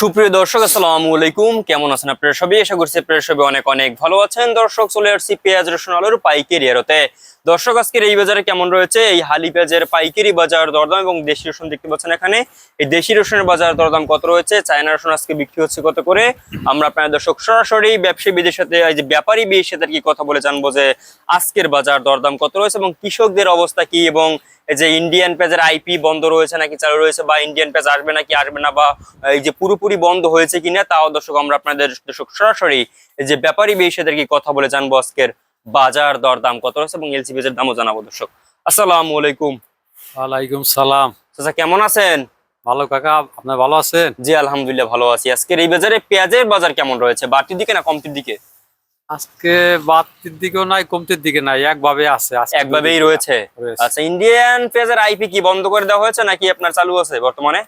সুপ্রিয় দর্শক, আসসালামু আলাইকুম। কেমন আছেন আপনারা সবাই? আশা করছি আপনারা সবাই অনেক অনেক ভালো আছেন। দর্শক, চলে আসছি পেঁয়াজ রসুন আলুর পাইকারি এরতে। দর্শক, আজকের এই বাজারে কেমন রয়েছে? এই হালি পেঁয়াজের পাইকারি বাজার দরদাম এবং দেশি রসুন দেখতে পাচ্ছেন এখানে। এই দেশি রসুনের বাজার দরদাম কত রয়েছে? চায়না রসুন আজকে বিক্রি হচ্ছে কত করে? আমরা আপনার দর্শক, সরাসরি ব্যবসায়ী বিদের সাথে, এই যে ব্যাপারী বিয়ের সাথে কি কথা বলে জানব যে আজকের বাজার দরদাম কত রয়েছে এবং কৃষকদের অবস্থা কি এবং যে ইন্ডিয়ান পেঁয়াজের আইপি বন্ধ রয়েছে নাকি চালু রয়েছে বা ইন্ডিয়ান পেঁয়াজ আসবে নাকি, আসবে না বা এই যে পুরোপুরি বন্ধ হয়েছে কিনা তাও দর্শক আমরা আপনাদের দর্শক সরাসরি যে ব্যাপারী বেশিদের কি কথা বলে জানব আজকের বাজার দর দাম কত রয়েছে এবং এলসি পেজের দামও জানাব দর্শক। আসসালামু আলাইকুম। ওয়ালাইকুম সালাম। চাচা কেমন আছেন? ভালো কাকা আপনার ভালো আছেন? জি আলহামদুলিল্লাহ ভালো আছি। আজকের এই বাজারে পেঁয়াজের বাজার কেমন রয়েছে? বাড়তির দিকে না কমতির দিকে? আজকে বাড়তির দিকেও নাই কমতির দিকে নাই একভাবে আছে আজকে। একভাবেই রয়েছে। রয়েছে। আচ্ছা ইন্ডিয়ান পেঁয়াজের আইপি কি বন্ধ করে দেওয়া হয়েছে নাকি আপনার চালু আছে বর্তমানে?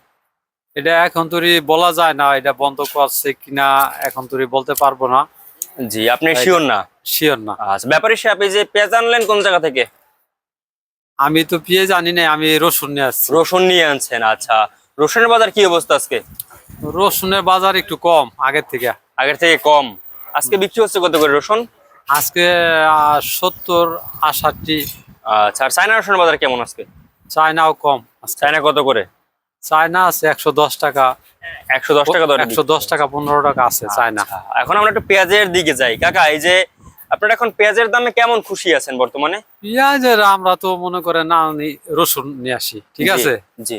এটা এখন তুই বলা যায় না এটা বন্ধ করছে কিনা এখন তুই বলতে পারব না। জি আপনি শিওর না? শিওর না। আচ্ছা ব্যাপারে সে আপনি যে পেঁয়াজ আনলেন কোন জায়গা থেকে? আমি তো পেয়ে জানি না আমি রসুন নিয়ে আসছি। রসুন নিয়ে আনছেন আচ্ছা। রসুনের বাজার কি অবস্থা আজকে? রসুনের বাজার একটু কম আগের থেকে। আগের থেকে কম। আজকে বিক্রি হচ্ছে কত করে রসুন? আজকে সত্তর আষাটটি। আচ্ছা চায়না রসুনের বাজার কেমন আজকে? চায়নাও কম চায়না কত করে? চায়না আছে একশো দশ টাকা। একশো দশ টাকা একশো দশ টাকা পনেরো টাকা আছে চায়না। আচ্ছা, এখন আমরা একটু পেঁয়াজের দিকে যাই। কাকা এই যে আপনারা এখন পেঁয়াজের দামে কেমন খুশি আছেন বর্তমানে? পেঁয়াজের আমরা তো মনে করে না রসুন নিয়ে আসি ঠিক আছে? জি।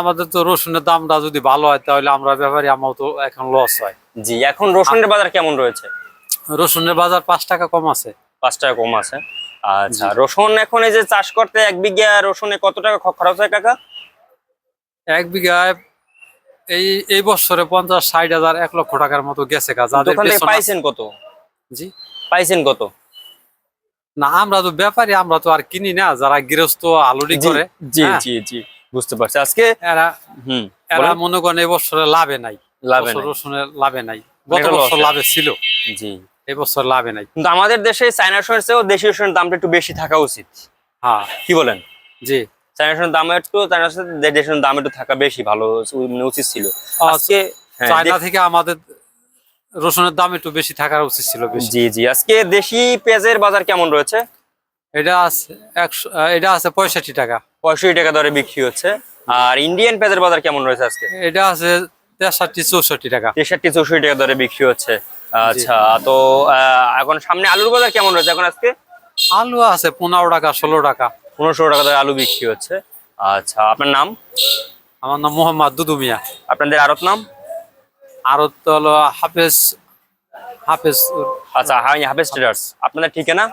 আমাদের তো রসুনের দামটা যদি ভালো হয় তাহলে আমরা ব্যাপারে আমার তো এখন লস হয়। জি এখন রসুনের বাজার কেমন রয়েছে? রসুনের বাজার পাঁচ টাকা কম আছে। পাঁচ টাকা কম আছে। আচ্ছা রসুন এখন এই যে চাষ করতে এক বিঘা রসুনে কত টাকা খরচ হয় কাকা? এক বিঘায় এই এই বছরে পঞ্চাশ ষাট হাজার এক লক্ষ টাকার মতো গেছে যাদের পাইছেন কত? জি? পাইছেন কত? না আমরা তো ব্যাপারী আমরা তো আর কিনি না যারা গৃহস্থ আলুরি করে। জি হ্যাঁ। জি জি বুঝতে পারছি। আজকে এরা হুম এরা মনে করেন এবছরে লাভে নাই। লাভে রসুনের লাভে নাই। গত বছর লাভে ছিল। জি। এবছর লাভে নাই। কিন্তু আমাদের দেশে চায়না রসুনের চেয়েও দেশি রসুনের দামটা একটু বেশি থাকা উচিত। হ্যাঁ। কি বলেন? জি। চায়না দাম একটু চায়না রসুনের দাম একটু থাকা বেশি ভালো মানে উচিত ছিল। আজকে হ্যাঁ, চায়না থেকে আমাদের রসুনের দাম একটু বেশি থাকার উচিত ছিল জি জি আজকে দেশি পেঁয়াজের বাজার কেমন রয়েছে? এটা আছে একশো এটা আছে পঁয়ষট্টি টাকা। পঁয়ষট্টি টাকা দরে বিক্রি হচ্ছে। আর ইন্ডিয়ান পেঁয়াজের বাজার কেমন রয়েছে আজকে? এটা আছে তেষট্টি চৌষট্টি টাকা। তেষট্টি চৌষট্টি টাকা দরে বিক্রি হচ্ছে। আচ্ছা তো আহ, এখন সামনে আলুর বাজার কেমন রয়েছে এখন আজকে? আলু আছে পনেরো টাকা ষোলো টাকা। পনেরোশো টাকা দরে আলু বিক্রি হচ্ছে। আচ্ছা আপনার নাম? আমার নাম মোহাম্মদ দুদু মিয়া। আপনাদের আরত নাম? আরত হলো হাফেজ হাফেজ আচ্ছা হাফেজ ট্রেডার্স। আপনাদের ঠিকানা?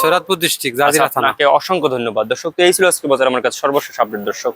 সৈরাতপুর ডিস্ট্রিক্ট আচ্ছা, জাজিরা থানা। আপনাকে অসংখ্য ধন্যবাদ। দর্শক তো এই ছিল আজকে বাজার। আমার কাছে সর্বশেষ আপডেট দর্শক।